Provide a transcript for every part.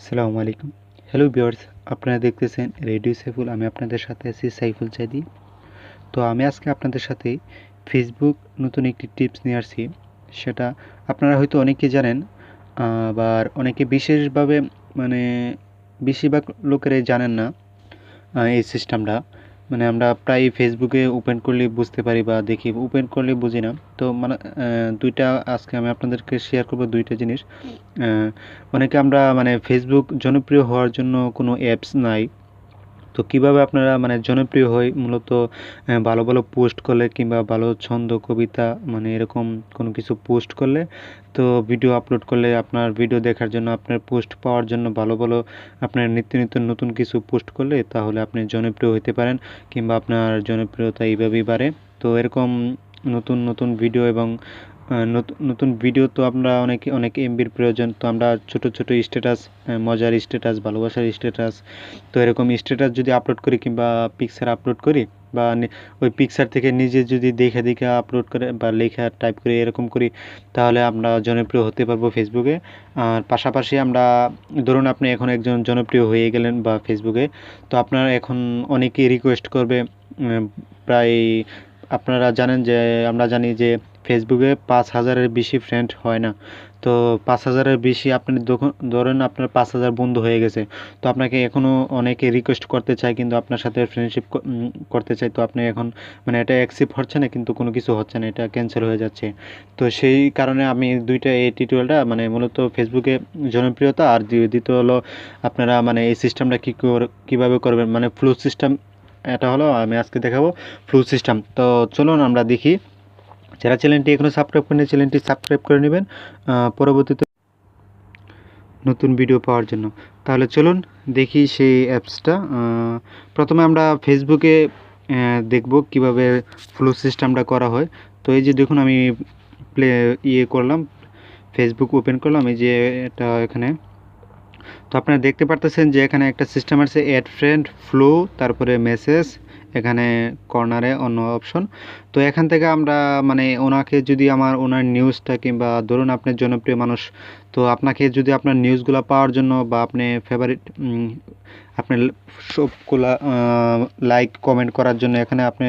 আসসালামু আলাইকুম। Hello viewers আপনারা দেখতেছেন রেডিও সাইফুল আমি আপনাদের সাথে আছি সাইফুল চাইদি তো আমি আজকে আপনাদের সাথে ফেসবুক নতুন একটি টিপস নিয়ে আসছি। সেটা আপনারা হয়তো অনেকে জানেন, আবার অনেকে বিশেষভাবে মানে বেশিরভাগ লোকেরাই জানেন না এই সিস্টেমটা মানে আমরা প্রায় ফেসবুকে ওপেন করলে বুঝতে পারি বা দেখি। ওপেন করলে বুঝি না। তো মানে দুইটা আজকে আমি আপনাদেরকে শেয়ার করব দুইটা জিনিস। অনেকে আমরা মানে ফেসবুক জনপ্রিয় হওয়ার জন্য কোনো অ্যাপস নাই। তো কীভাবে আপনারা মানে জনপ্রিয় হই মূলত ভালো ভালো পোস্ট করলে কিংবা ভালো ছন্দ, কবিতা মানে এরকম কোনো কিছু পোস্ট করলে? তো ভিডিও আপলোড করলে আপনার ভিডিও দেখার জন্য, আপনার পোস্ট পাওয়ার জন্য ভালো ভালো আপনার নিত্য নিত্য নতুন কিছু পোস্ট করলে তাহলে আপনি জনপ্রিয় হতে পারেন কিংবা আপনার জনপ্রিয়তা এইভাবেই বাড়ে। তো এরকম নতুন নতুন ভিডিও এবং নতুন ভিডিও তো আমরা অনেক অনেক এমবির প্রয়োজন। তো আমরা ছোট ছোট স্ট্যাটাস মজার স্ট্যাটাস ভালোবাসার স্ট্যাটাস তো এরকম স্ট্যাটাস যদি আপলোড করি কিংবা পিকচার আপলোড করি বা ওই পিকচার থেকে নিজে যদি দেখে দেখে আপলোড করে বা লেখা টাইপ করে এরকম করি, তাহলে আমরা জনপ্রিয় হতে পারব ফেসবুকে আর পাশাপাশি আমরা, ধরুন আপনি এখন একজন জনপ্রিয় হয়ে গেলেন বা ফেসবুকে তো আপনার এখন অনেকেই রিকোয়েস্ট করবে প্রায় আপনারা জানেন যে, আমরা জানি যে ফেসবুকে পাঁচ হাজারের বেশি ফ্রেন্ড হয় না। তো পাঁচ হাজারের বেশি আপনি ধরেন আপনার পাঁচ হাজার বন্ধু হয়ে গেছে। তো আপনাকে এখনও অনেকে রিকোয়েস্ট করতে চায় কিন্তু আপনার সাথে ফ্রেন্ডশিপ করতে চায়। তো আপনি এখন মানে এটা অ্যাকসেপ্ট হচ্ছে না কিন্তু কোনো কিছু হচ্ছে না, এটা ক্যান্সেল হয়ে যাচ্ছে। তো সেই কারণে আমি দুইটা এই টিউটোরিয়ালটা মানে মূলত ফেসবুকে জনপ্রিয়তা আর দ্বি- দ্বিতীয় হলো আপনারা মানে এই সিস্টেমটা কী কীভাবে করবেন? মানে ফ্লু সিস্টেম এটা হলো আমি আজকে দেখাবো ফ্লু সিস্টেম তো চলুন আমরা দেখি। যারা চ্যানেলটি এখনও সাবস্ক্রাইব করেন চ্যানেলটি সাবস্ক্রাইব করে নেবেন পরবর্তীতে নতুন ভিডিও পাওয়ার জন্য। তাহলে চলুন দেখি সেই অ্যাপসটা। প্রথমে আমরা ফেসবুকে দেখব কীভাবে ফ্লো সিস্টেমটা করা হয়। তো এই যে দেখুন, আমি প্লে ইয়ে করলাম, ফেসবুক ওপেন করলাম, এই যে এটা এখানে। তো আপনারা দেখতে পারতেছেন যে এখানে একটা সিস্টেম আছে, অ্যাড ফ্রেন্ড, ফ্লো, তারপরে মেসেজ এখানে কর্নারে অন্য অপশন তো এখান থেকে আমরা মানে ওনাকে যদি আমার ওনার নিউজটা কিংবা ধরুন আপনার জনপ্রিয় মানুষ, তো আপনাকে যদি আপনার নিউজগুলো পাওয়ার জন্য বা আপনি ফেভারিট আপনার সবগুলা লাইক কমেন্ট করার জন্য এখানে আপনি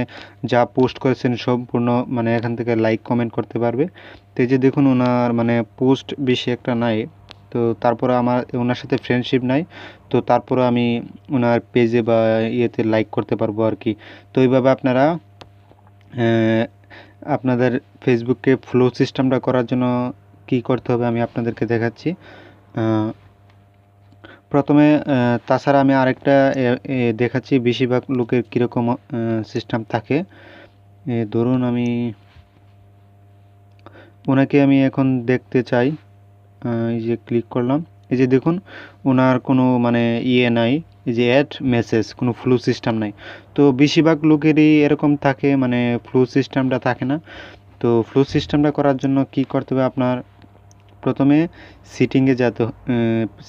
যা পোস্ট করেছেন সম্পূর্ণ মানে এখান থেকে লাইক কমেন্ট করতে পারবে। তো এই যে দেখুন ওনার মানে পোস্ট বেশি একটা নাই। তো তারপরে আমার, ওনার সাথে ফ্রেন্ডশিপ নাই, তো তারপরে আমি ওনার পেজে বা ইয়েতে লাইক করতে পারব আর কি। তো এইভাবে আপনারা আপনাদের ফেসবুকে ফ্লো সিস্টেমটা করার জন্য কি করতে হবে আমি আপনাদেরকে দেখাচ্ছি। প্রথমে তাছাড়া আমি আরেকটা দেখাচ্ছি বেশিরভাগ লোকের কীরকম সিস্টেম থাকে। ধরুন আমি, ওনাকে আমি এখন দেখতে চাই। এই যে ক্লিক করলাম। এই যে দেখুন, ওনার কোনো মানে ইয়ে নাই, এই যে অ্যাড মেসেজ কোনো ফ্লু সিস্টেম নাই। তো বেশিরভাগ লোকেরই এরকম থাকে মানে ফ্লু সিস্টেমটা থাকে না। তো ফ্লু সিস্টেমটা করার জন্য কি করতে হবে আপনার? প্রথমে সিটিংয়ে যেতে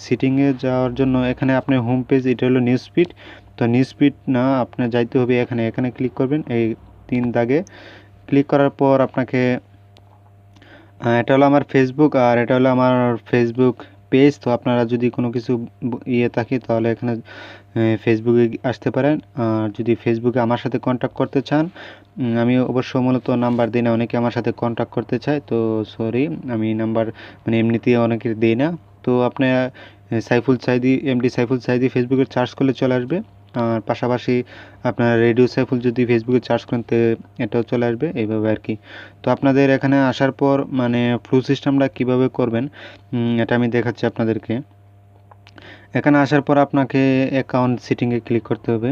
সিটিংয়ে যাওয়ার জন্য এখানে আপনার হোম পেজ এটা হলো নিউজ ফিড তো নিউজ ফিড না, আপনার যাইতে হবে এখানে। এখানে ক্লিক করবেন, এই তিন দাগে ক্লিক করার পর আপনাকে এটা হলো আমার ফেসবুক আর এটা হলো আমার ফেসবুক পেজ তো আপনারা যদি কোনো কিছু ইয়ে থাকে তাহলে এখানে ফেসবুকে আসতে পারেন। আর যদি ফেসবুকে আমার সাথে কন্ট্যাক্ট করতে চান আমি অবশ্য মূলত নাম্বার দিই না, অনেকে আমার সাথে কন্ট্যাক্ট করতে চায়, তো সরি আমি নাম্বার মানে এমনিতেই অনেকের দিই না। তো আপনি সাইফুল সাইদি এমডি সাইফুল সাইদি ফেসবুকে সার্চ করলে চলে আসবে। আর পাশাপাশি আপনার রেডিও সাইফুল যদি ফেসবুকে চার্জ করেন, তো এটাও চলে আসবে এইভাবে আর কি। তো আপনাদের এখানে আসার পর মানে ফ্লু সিস্টেমটা কীভাবে করবেন এটা আমি দেখাচ্ছি আপনাদেরকে। এখানে আসার পর আপনাকে অ্যাকাউন্ট সিটিংয়ে ক্লিক করতে হবে।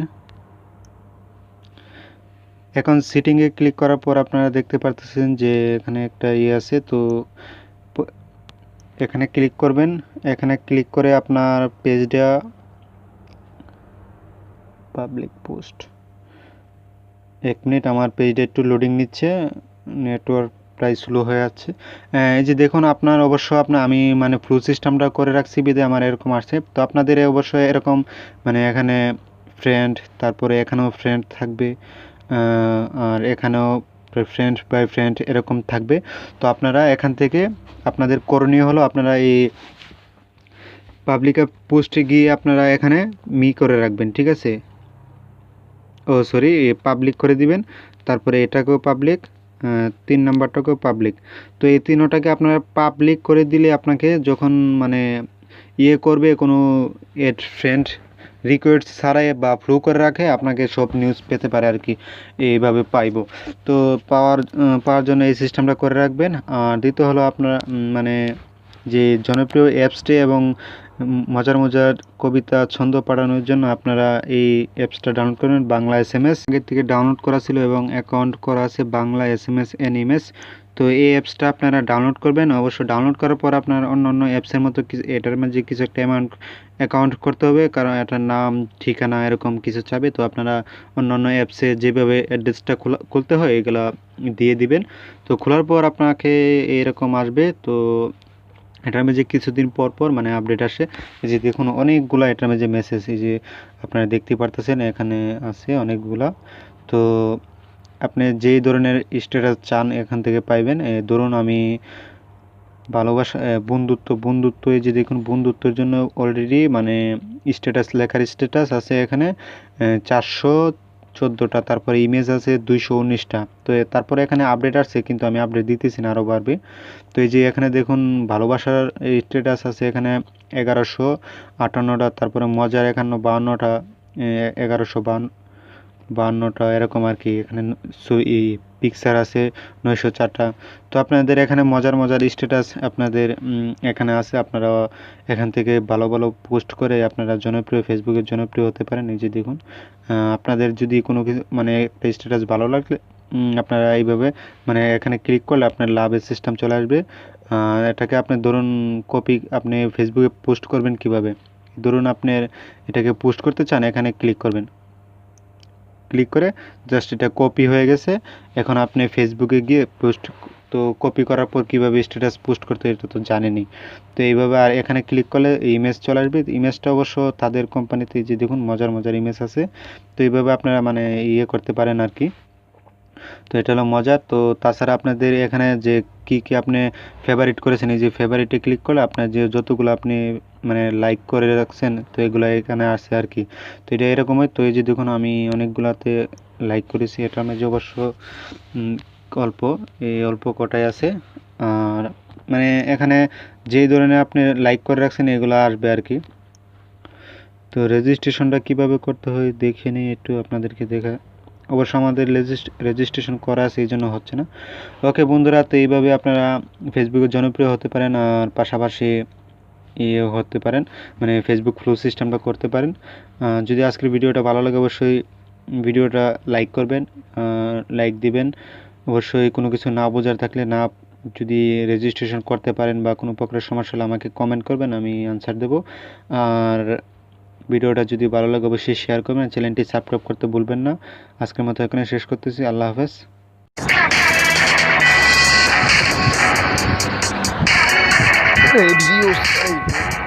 অ্যাকাউন্ট সিটিংয়ে ক্লিক করার পর আপনারা দেখতে পারতেছেন যে এখানে একটা ইয়ে আছে, তো এখানে ক্লিক করবেন। এখানে ক্লিক করে আপনার পেজটা পাবলিক পোস্ট এক মিনিট, আমার পেজটা একটু লোডিং নিচ্ছে। নেটওয়ার্ক প্রায় স্লো হয়ে যাচ্ছে। এই যে দেখুন, আপনার অবশ্য আপনার আমি মানে ফ্লু সিস্টেমটা করে রাখছি বিদে আমার এরকম আসছে। তো আপনাদের অবশ্যই এরকম মানে এখানে ফ্রেন্ড তারপরে এখানেও ফ্রেন্ড থাকবে আর এখানেও ফ্রেন্ড বাই ফ্রেন্ড এরকম থাকবে। তো আপনারা এখান থেকে, আপনাদের করণীয় হলো, আপনারা এই পাবলিক পোস্টে গিয়ে আপনারা এখানে মি করে রাখবেন, ঠিক আছে? ও সরি পাবলিক করে দিবেন। তারপরে এটাকেও পাবলিক তিন নাম্বারটাকেও পাবলিক তো এই তিনোটাকে আপনারা পাবলিক করে দিলে আপনাকে যখন মানে ইয়ে করবে কোনো এড ফ্রেন্ড রিকোয়েস্ট ছাড়াই বা ফ্লো করে রাখে, আপনাকে সব নিউজ পেতে পারে আর কি, এইভাবে পাইবো। তো পাওয়ার পাওয়ার জন্য এই সিস্টেমটা করে রাখবেন। আর দ্বিতীয় হলো আপনার মানে যে জনপ্রিয় অ্যাপসটি এবং মজার মজার কবিতা, ছন্দ পাঠানোর জন্য আপনারা এই অ্যাপসটা ডাউনলোড করবেন বাংলা এস এম এস আগের থেকে ডাউনলোড করা ছিল এবং অ্যাকাউন্ট করা আছে Bangla S M S N image তো এই অ্যাপসটা আপনারা ডাউনলোড করবেন। অবশ্য ডাউনলোড করার পর আপনার অন্য অন্য অ্যাপসের মতো এটার মাঝে কিছু একটা অ্যামাউন্ট অ্যাকাউন্ট করতে হবে। কারণ এটার নাম, ঠিকানা এরকম কিছু চাবে। তো আপনারা অন্য অন্য অ্যাপসে যেভাবে অ্যাড্রেসটা খোলা খুলতে হয়, এগুলো দিয়ে দিবেন। তো খোলার পর আপনাকে এরকম আসবে। তো এটার মধ্যে কিছুদিন পর পর মানে আপডেট আসে। যে দেখুন, অনেকগুলা এটার মধ্যে মেসেজ এই যে আপনারা দেখতে পারতেছেন, এখানে আছে অনেকগুলা। তো আপনি যেই ধরনের স্ট্যাটাস চান এখান থেকে পাইবেন। ধরুন আমি ভালোবাসা বন্ধুত্ব বন্ধুত্ব, এই যে দেখুন, বন্ধুত্বের জন্য অলরেডি মানে স্ট্যাটাস লেখার স্ট্যাটাস আছে এখানে চারশো চোদ্দোটা, তারপরে ইমেজ আছে দুইশো উনিশটা। তো তারপরে এখানে আপডেট আসছে, কিন্তু আমি আপডেট দিতেছি না আরও বাড়বে তো এই যে এখানে দেখুন, ভালোবাসার স্টেটাস আছে এখানে এগারোশো আটান্নটা, তারপরে মজার একান্ন বাহান্নটা এগারোশো বাহান্ন বাহান্নটা এরকম আর কি। এখানে পিকচার আছে, নয়শো চারটা। তো আপনাদের এখানে মজার মজার স্ট্যাটাস আপনাদের এখানে আছে। আপনারা এখান থেকে ভালো ভালো পোস্ট করে আপনারা জনপ্রিয় ফেসবুকের জনপ্রিয় হতে পারেন। যে দেখুন আপনাদের যদি কোনো কিছু মানে একটা স্ট্যাটাস ভালো লাগলে আপনারা এইভাবে মানে এখানে ক্লিক করলে আপনার লাভের সিস্টেম চলে আসবে। এটাকে আপনি ধরুন কপি আপনি ফেসবুকে পোস্ট করবেন কীভাবে? ধরুন আপনার এটাকে পোস্ট করতে চান, এখানে ক্লিক করবেন। ক্লিক করে জাস্ট এটা কপি হয়ে গেছে। এখন আপনি ফেসবুকে গিয়ে পোস্ট তো কপি করার পর কীভাবে স্ট্যাটাস পোস্ট করতে এটা তো জানেনই। তো এইভাবে আর এখানে ক্লিক করলে ইমেজ চলে আসবে। ইমেজটা অবশ্য তাদের কোম্পানিতে যে দেখুন মজার মজার ইমেজ আছে। তো এইভাবে আপনারা মানে ইয়ে করতে পারেন আর কি। তো এটা হলো মজা। তো তাছাড়া আপনাদের এখানে যে কি কি আপনি ফেভারিট করেছেন, এই যে ফেভারিটে ক্লিক করলে আপনার যে যতগুলো আপনি মানে লাইক করে রাখছেন, তো এগুলো এখানে আসে আর কি। তো এটা এরকম হয়। তো এই যে দেখুন, আমি অনেকগুলাতে লাইক করেছি। এটা আমি যে অবশ্য অল্প, এই অল্প কটাই আছে। আর মানে এখানে যেই ধরনের আপনি লাইক করে রাখছেন, এগুলো আসবে আর কি। তো রেজিস্ট্রেশনটা কীভাবে করতে হয়, দেখে নিই। একটু আপনাদেরকে দেখা অবশ্য আমাদের রেজিস্ট্রেশন করা আছে এই জন্য হচ্ছে না। ওকে বন্ধুরা, তো এইভাবে আপনারা ফেসবুকে জনপ্রিয় হতে পারেন আর পাশাপাশি ইয়ে হতে পারেন মানে ফেসবুক ফ্লো সিস্টেমটা করতে পারেন। যদি আজকের ভিডিওটা ভালো লাগে, অবশ্যই ভিডিওটা লাইক করবেন লাইক দিবেন। অবশ্যই কোনো কিছু না বোঝার থাকলে না যদি রেজিস্ট্রেশন করতে পারেন বা কোনো প্রকারের সমস্যা হলে আমাকে কমেন্ট করবেন, আমি আনসার দেব। আর ভিডিওটা যদি ভালো লাগে অবশ্যই শেয়ার করবেন চ্যানেলটি সাবস্ক্রাইব করতে ভুলবেন না আজকের মতো এখানে শেষ করতেছি, আল্লাহ হাফেজ Radio Cyber.